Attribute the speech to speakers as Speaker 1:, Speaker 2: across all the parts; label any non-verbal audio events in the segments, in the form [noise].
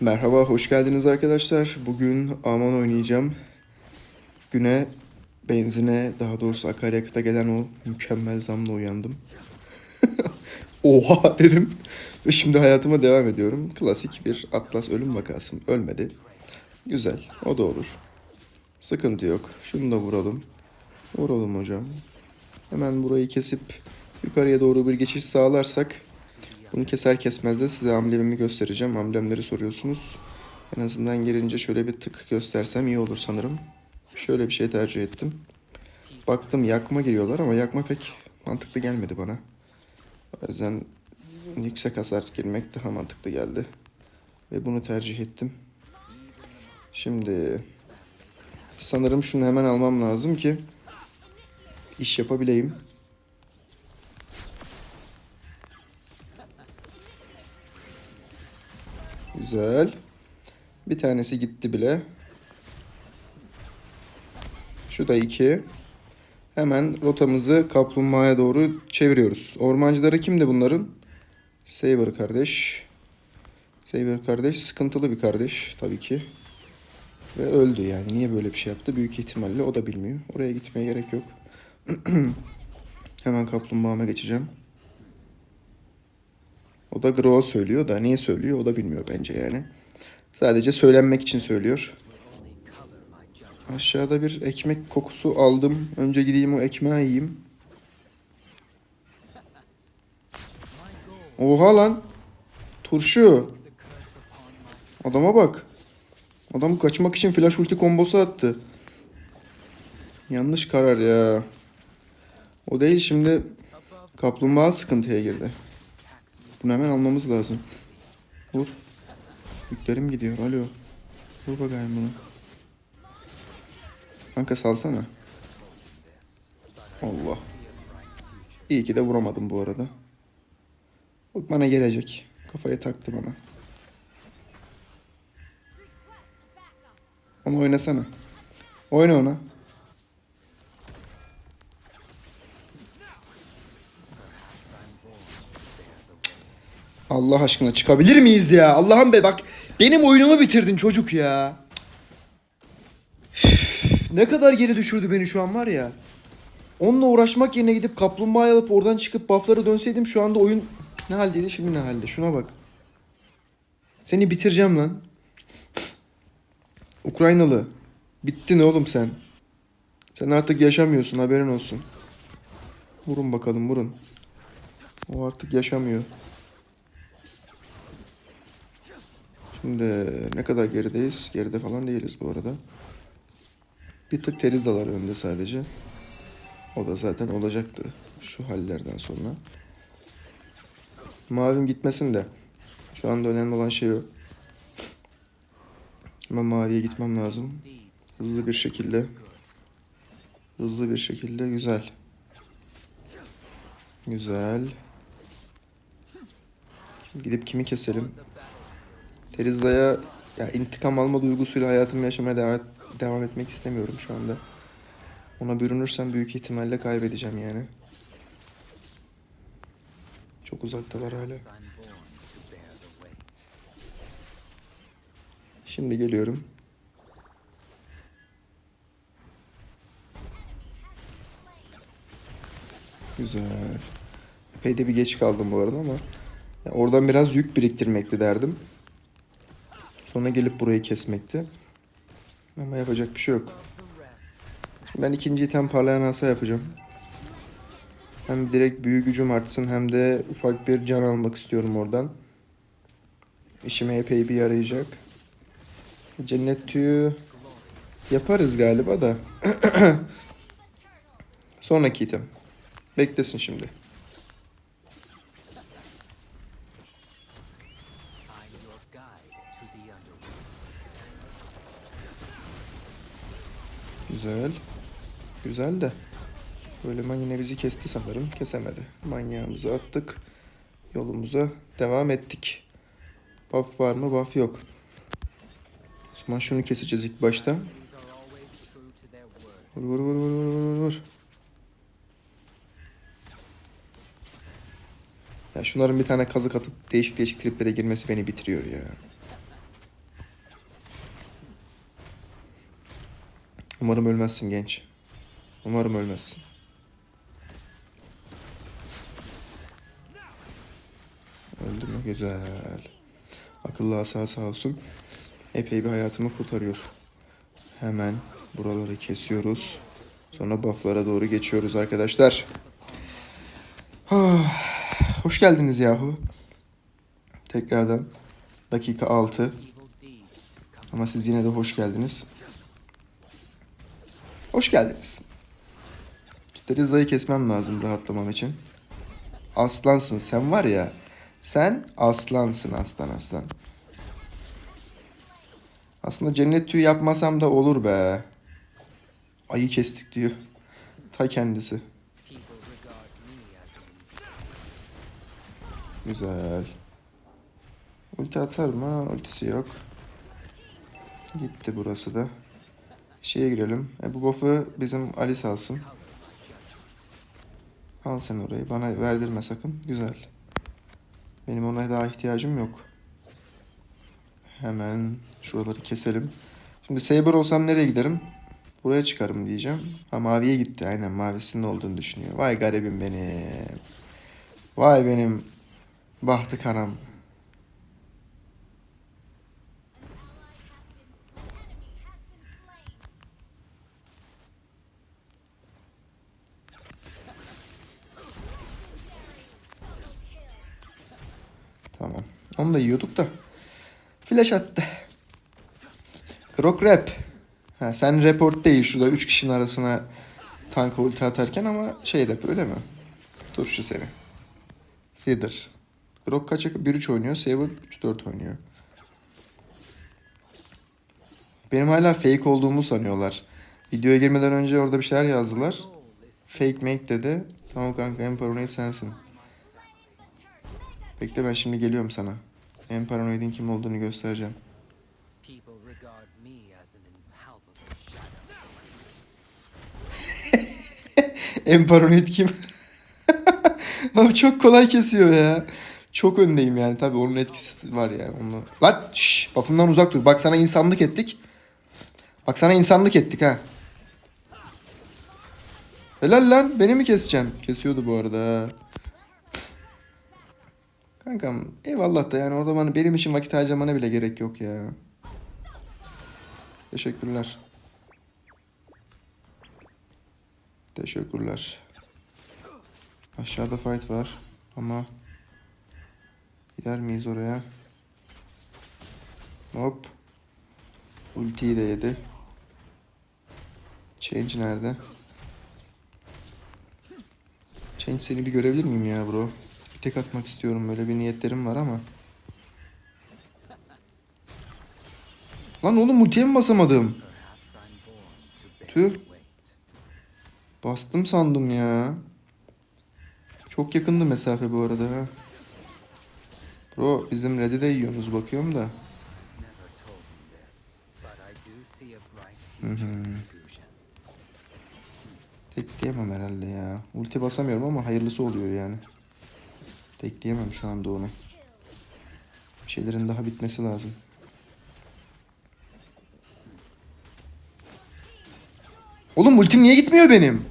Speaker 1: Merhaba, hoş geldiniz arkadaşlar. Bugün Aman oynayacağım. Güne, benzine, daha doğrusu akaryakıta gelen o mükemmel zamla uyandım. [laughs] Oha dedim. Ve şimdi hayatıma devam ediyorum. Klasik bir Atlas ölüm vakasım. Ölmedi. Güzel, o da olur. Sıkıntı yok. Şunu da vuralım. Vuralım hocam. Hemen burayı kesip yukarıya doğru bir geçiş sağlarsak bunu keser kesmez de size amblemimi göstereceğim. Amblemleri soruyorsunuz. En azından gelince şöyle bir tık göstersem iyi olur sanırım. Şöyle bir şey tercih ettim. Baktım yakma giriyorlar ama yakma pek mantıklı gelmedi bana. O yüzden yüksek hasar girmek daha mantıklı geldi. Ve bunu tercih ettim. Şimdi sanırım şunu hemen almam lazım ki iş yapabileyim. Güzel. Bir tanesi gitti bile. Şu da iki. Hemen rotamızı kaplumbağaya doğru çeviriyoruz. Ormancıları kimdi bunların? Saber kardeş. Saber kardeş sıkıntılı bir kardeş tabii ki. Ve öldü yani. Niye böyle bir şey yaptı? Büyük ihtimalle o da bilmiyor. Oraya gitmeye gerek yok. [clears throat] Hemen kaplumbağama geçeceğim. O da Grow söylüyor da niye söylüyor o da bilmiyor bence yani. Sadece söylenmek için söylüyor. Aşağıda bir ekmek kokusu aldım. Önce gideyim o ekmeği yiyeyim. Oha lan. Turşu. Adama bak. Adam kaçmak için flash ulti kombosu attı. Yanlış karar ya. O değil şimdi kaplumbağa sıkıntıya girdi. Bunu hemen almamız lazım. Vur. Yüklerim gidiyor. Alo. Vur bakayım bunu. Kanka salsana. Allah. İyi ki de vuramadım bu arada. Bak bana gelecek. Kafaya taktı bana. Onu oynasana. Oyna ona. Allah aşkına çıkabilir miyiz ya? Allah'ım be bak benim oyunumu bitirdin çocuk ya. Üf, ne kadar geri düşürdü beni şu an var ya. Onunla uğraşmak yerine gidip kaplumbağa alıp oradan çıkıp buff'lara dönseydim şu anda oyun ne haldeydi şimdi ne halde. Şuna bak. Seni bitireceğim lan. [laughs] Ukraynalı. Bittin oğlum sen. Sen artık yaşamıyorsun haberin olsun. Vurun bakalım vurun. O artık yaşamıyor. Şimdi ne kadar gerideyiz? Geride falan değiliz bu arada. Bir tık Terizdalar önde sadece. O da zaten olacaktı şu hallerden sonra. Mavim gitmesin de. Şu anda önemli olan şey o. Ama maviye gitmem lazım. Hızlı bir şekilde. Hızlı bir şekilde güzel. Güzel. Gidip kimi keselim? Teriza'ya ya intikam alma duygusuyla hayatımı yaşamaya devam, devam etmek istemiyorum şu anda. Ona bürünürsem büyük ihtimalle kaybedeceğim yani. Çok uzaktalar hala. Şimdi geliyorum. Güzel. Epey de bir geç kaldım bu arada ama ya oradan biraz yük biriktirmekti derdim. Sonra gelip burayı kesmekti. Ama yapacak bir şey yok. Ben ikinci item parlayan asa yapacağım. Hem direkt büyük gücüm artsın hem de ufak bir can almak istiyorum oradan. İşime epey bir yarayacak. Cennet tüyü yaparız galiba da. [clears throat] Sonraki item. Beklesin şimdi. Güzel. Güzel de. Böyle yine bizi kesti sanırım. Kesemedi. Manyağımızı attık. Yolumuza devam ettik. Buff var mı? Buff yok. O zaman şunu keseceğiz ilk başta. Vur vur vur vur vur vur vur. Ya şunların bir tane kazık atıp değişik değişik triplere girmesi beni bitiriyor ya. Umarım ölmezsin genç. Umarım ölmezsin. Öldü mü? Güzel. Akıllı asa sağ olsun. Epey bir hayatımı kurtarıyor. Hemen buraları kesiyoruz. Sonra bufflara doğru geçiyoruz arkadaşlar. Ah, Hoş geldiniz yahu. Tekrardan dakika 6. Ama siz yine de hoş geldiniz. Hoş geldiniz. Teriza'yı kesmem lazım rahatlamam için. Aslansın sen var ya. Sen aslansın aslan aslan. Aslında cennet tüyü yapmasam da olur be. Ayı kestik diyor. Ta kendisi. Güzel. Ulti atar mı? Ultisi yok. Gitti burası da. Şeye girelim. E, bu buff'ı bizim Alice alsın. Al sen orayı. Bana verdirme sakın. Güzel. Benim ona daha ihtiyacım yok. Hemen şuraları keselim. Şimdi Saber olsam nereye giderim? Buraya çıkarım diyeceğim. Ha maviye gitti. Aynen mavisinin olduğunu düşünüyor. Vay garibim benim. Vay benim bahtı kanam. Tamam. Onu da yiyorduk da. Flash attı. Krok rap. Ha, sen report değil şurada 3 kişinin arasına tanka ulti atarken ama şey rap öyle mi? Turşu seni. Feeder. Grok kaça? 1-3 oynuyor. Saber 3-4 oynuyor. Benim hala fake olduğumu sanıyorlar. Videoya girmeden önce orada bir şeyler yazdılar. Fake make dedi. Tamam kanka paranoid sensin. Bekle ben şimdi geliyorum sana. En paranoidin kim olduğunu göstereceğim. [laughs] En paranoid kim? [laughs] Abi çok kolay kesiyor ya. Çok öndeyim yani. Tabii onun etkisi var yani. Onu... Lan şşş buff'ımdan uzak dur. Bak sana insanlık ettik. Bak sana insanlık ettik ha. Helal lan. Beni mi keseceksin? Kesiyordu bu arada. Kankam eyvallah da yani orada bana benim için vakit harcamana bile gerek yok ya. Teşekkürler. Teşekkürler. Aşağıda fight var ama gider miyiz oraya? Hop. Ultiyi de yedi. Change nerede? Change seni bir görebilir miyim ya bro? Tek atmak istiyorum böyle bir niyetlerim var ama. Lan oğlum ultiye mi basamadım? Tüh. Bastım sandım ya. Çok yakındı mesafe bu arada ha. Bro bizim Red'i de yiyorsunuz bakıyorum da.
Speaker 2: For Fusion.
Speaker 1: Tek diyemem herhalde ya. Ulti basamıyorum ama hayırlısı oluyor yani. Tek diyemem şu anda onu. Bir şeylerin daha bitmesi lazım. Oğlum ultim niye gitmiyor benim?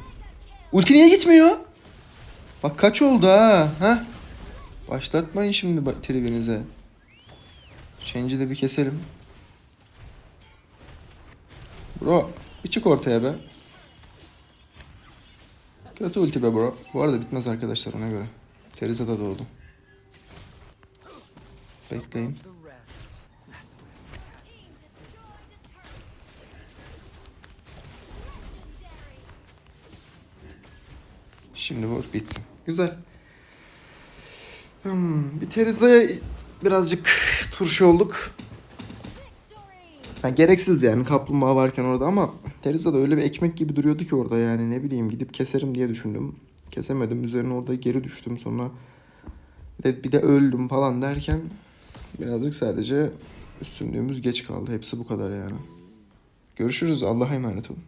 Speaker 1: Ulti niye gitmiyor? Bak kaç oldu ha? ha? Başlatmayın şimdi tribinize. Change'i de bir keselim. Bro bir çık ortaya be. Kötü ulti be bro. Bu arada bitmez arkadaşlar ona göre. Teresa da doğdu. Bekleyin. Şimdi vur bitsin. Güzel. Hmm, bir Teriza'ya birazcık turşu olduk. Yani gereksizdi yani kaplumbağa varken orada ama Teriza da öyle bir ekmek gibi duruyordu ki orada yani ne bileyim gidip keserim diye düşündüm. Kesemedim üzerine orada geri düştüm sonra bir de, bir de öldüm falan derken birazcık sadece üstünlüğümüz geç kaldı. Hepsi bu kadar yani. Görüşürüz Allah'a emanet olun.